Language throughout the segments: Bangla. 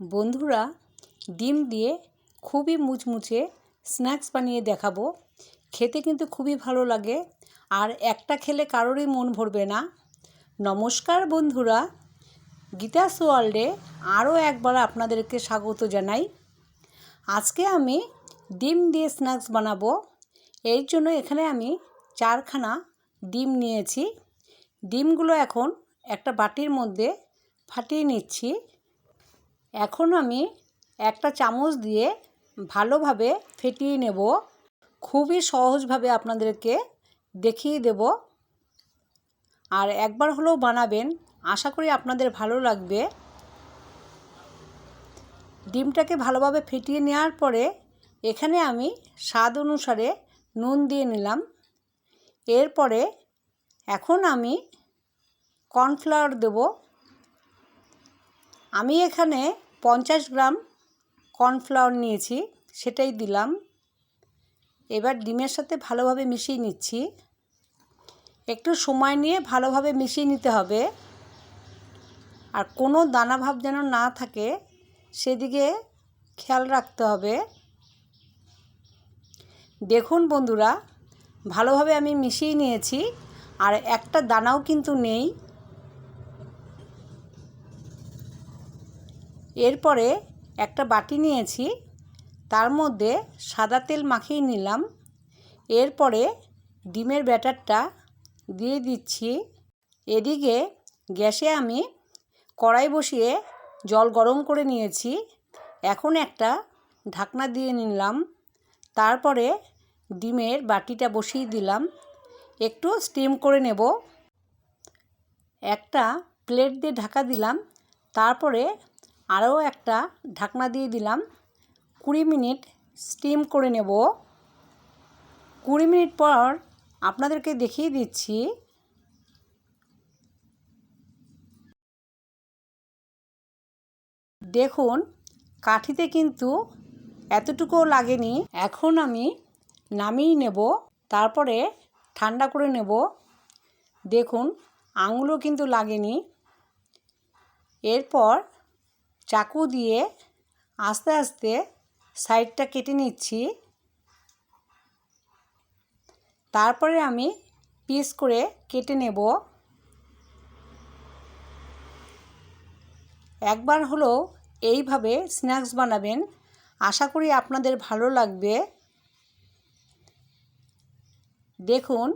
বন্ধুরা, ডিম দিয়ে খুবই মুচমুচে স্ন্যাক্স বানিয়ে দেখাবো। খেতে কিন্তু খুবই ভালো লাগে। আর একটা খেলে কারোরই মন ভরবে না। নমস্কার বন্ধুরা গীতাস ওয়ার্ল্ডে আরও একবার আপনাদেরকে স্বাগত জানাই। আজকে আমি ডিম দিয়ে স্ন্যাক্স বানাবো। এর জন্য এখানে আমি চারখানা ডিম নিয়েছি। ডিমগুলো এখন একটা বাটির মধ্যে ফাটিয়ে নিচ্ছি। এখন আমি একটা চামচ দিয়ে ভালোভাবে ফেটিয়ে নেব। খুবই সহজভাবে আপনাদেরকে দেখিয়ে দেব। আর একবার হলেও বানাবেন, আশা করি আপনাদের ভালো লাগবে। ডিমটাকে ভালোভাবে ফেটিয়ে নেওয়ার পরে এখানে আমি স্বাদ অনুসারে নুন দিয়ে নিলাম। এরপরে এখন আমি কর্নফ্লাওয়ার দেব। আমি এখানে পঞ্চাশ গ্রাম কর্নফ্লাওয়ার নিয়েছি, সেটাই দিলাম। এবার ডিমের সাথে ভালোভাবে মিশিয়ে নিচ্ছি। একটু সময় নিয়ে ভালোভাবে মিশিয়ে নিতে হবে। আর কোনো দানা ভাব যেন না থাকে, সেদিকে খেয়াল রাখতে হবে। দেখুন বন্ধুরা, ভালোভাবে আমি মিশিয়ে নিয়েছি, আর একটা দানাও কিন্তু নেই। এরপরে একটা বাটি নিয়েছি, তার মধ্যে সাদা তেল মাখিয়ে নিলাম। এরপরে ডিমের ব্যাটারটা দিয়ে দিচ্ছি। এদিকে গ্যাসে আমি কড়াই বসিয়ে জল গরম করে নিয়েছি। এখন একটা ঢাকনা দিয়ে নিলাম। তারপরে ডিমের বাটিটা বসিয়ে দিলাম। একটু স্টিম করে নেব। একটা প্লেট দিয়ে ঢাকা দিলাম। তারপরে আরও একটা ঢাকনা দিয়ে দিলাম। কুড়ি মিনিট স্টিম করে নেব। কুড়ি মিনিট পর আপনাদেরকে দেখিয়ে দিচ্ছি। দেখুন, কাঠিতে কিন্তু এতটুকুও লাগেনি। এখন আমি নামিয়ে নেব, তারপরে ঠান্ডা করে নেব। দেখুন, আঙুলও কিন্তু লাগেনি। এরপর চাকু দিয়ে আস্তে আস্তে সাইডটা কেটে নিচ্ছি। তারপরে আমি পিস করে কেটে নেব। একবার হলো এইভাবে স্ন্যাক্স বানাবেন, আশা করি আপনাদের ভালো লাগবে। দেখুন,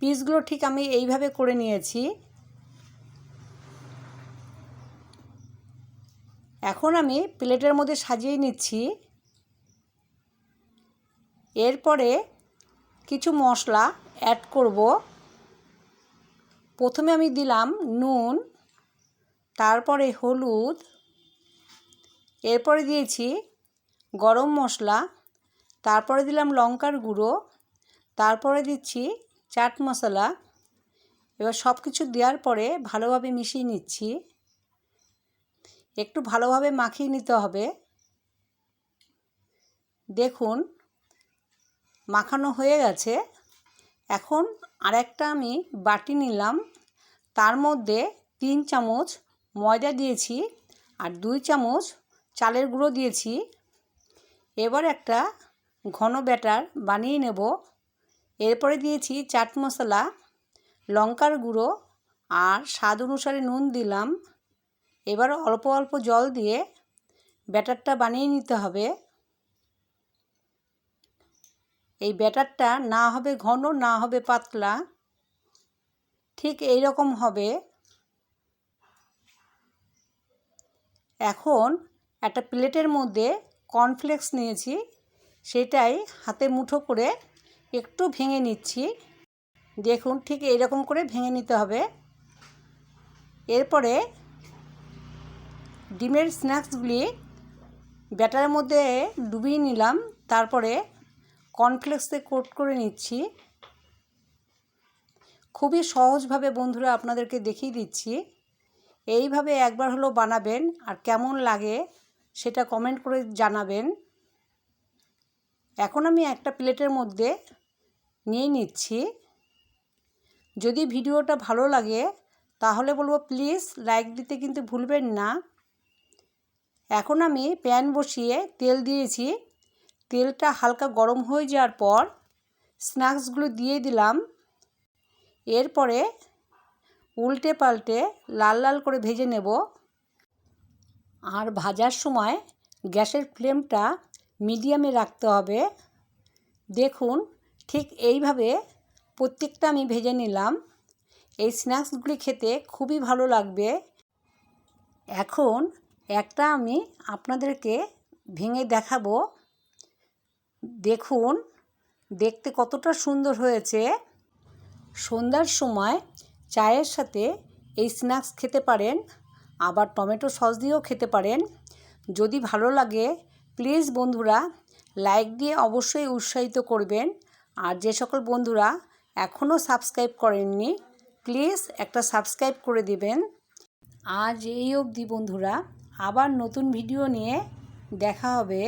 পিসগুলো ঠিক আমি এইভাবে করে নিয়েছি। এখন আমি প্লেটের মধ্যে সাজিয়ে নিচ্ছি। এরপরে কিছু মশলা অ্যাড করব। প্রথমে আমি দিলাম নুন, তারপরে হলুদ, এরপরে দিয়েছি গরম মশলা, তারপরে দিলাম লঙ্কার গুঁড়ো, তারপরে দিচ্ছি চাট মশলা। এবার সব কিছু দেওয়ার পরে ভালোভাবে মিশিয়ে নিচ্ছি। একটু ভালোভাবে মাখিয়ে নিতে হবে। দেখুন, মাখানো হয়ে গেছে। এখন আরেকটা আমি বাটি নিলাম। তার মধ্যে তিন চামচ ময়দা দিয়েছি আর দুই চামচ চালের গুঁড়ো দিয়েছি। এবার একটা ঘন ব্যাটার বানিয়ে নেব। এরপরে দিয়েছি চাট মশলা, লঙ্কার গুঁড়ো আর স্বাদ অনুসারে নুন দিলাম। এবার অল্প অল্প জল দিয়ে ব্যাটারটা বানিয়ে নিতে হবে। এই ব্যাটারটা না হবে ঘন, না হবে পাতলা, ঠিক এই রকম হবে। এখন একটা প্লেটের মধ্যে কর্নফ্লেক্স নিয়েছি, সেটাই হাতে মুঠো করে একটু ভেঙে নিচ্ছি। দেখুন ঠিক এইরকম করে ভেঙে নিতে হবে। এরপরে ডিমের স্ন্যাক্সগুলি ব্যাটারের মধ্যে ডুবিয়ে নিলাম, তারপরে কর্নফ্লেক্সে কোট করে নিচ্ছি। খুবই সহজভাবে বন্ধুরা আপনাদেরকে দেখিয়ে দিচ্ছি। এইভাবে একবার হলো বানাবেন আর কেমন লাগে সেটা কমেন্ট করে জানাবেন। এখন আমি একটা প্লেটের মধ্যে নিয়ে নিচ্ছি। যদি ভিডিওটা ভালো লাগে তাহলে বলব প্লিজ লাইক দিতে কিন্তু ভুলবেন না। এখন আমি প্যান বসিয়ে তেল দিয়েছি। তেলটা হালকা গরম হয়ে যাওয়ার পর স্ন্যাক্সগুলো দিয়ে দিলাম। এরপরে উল্টে পাল্টে লাল লাল করে ভেজে নেব। আর ভাজার সময় গ্যাসের ফ্লেমটা মিডিয়ামে রাখতে হবে। দেখুন, ঠিক এইভাবে প্রত্যেকটা আমি ভেজে নিলাম। এই স্ন্যাক্সগুলি খেতে খুবই ভালো লাগবে। এখন একটা আমি আপনাদেরকে ভেঙে দেখাবো। দেখুন, দেখতে কতটা সুন্দর হয়েছে। সন্ধ্যার সময় চায়ের সাথে এই স্ন্যাক্স খেতে পারেন, আবার টমেটো সস দিয়েও খেতে পারেন। যদি ভালো লাগে, প্লিজ বন্ধুরা, লাইক দিয়ে অবশ্যই উৎসাহিত করবেন। আর যে সকল বন্ধুরা এখনও সাবস্ক্রাইব করেননি, প্লিজ একটা সাবস্ক্রাইব করে দিবেন। আজ এই অবধি বন্ধুরা। আবার নতুন ভিডিও নিয়ে দেখা হবে।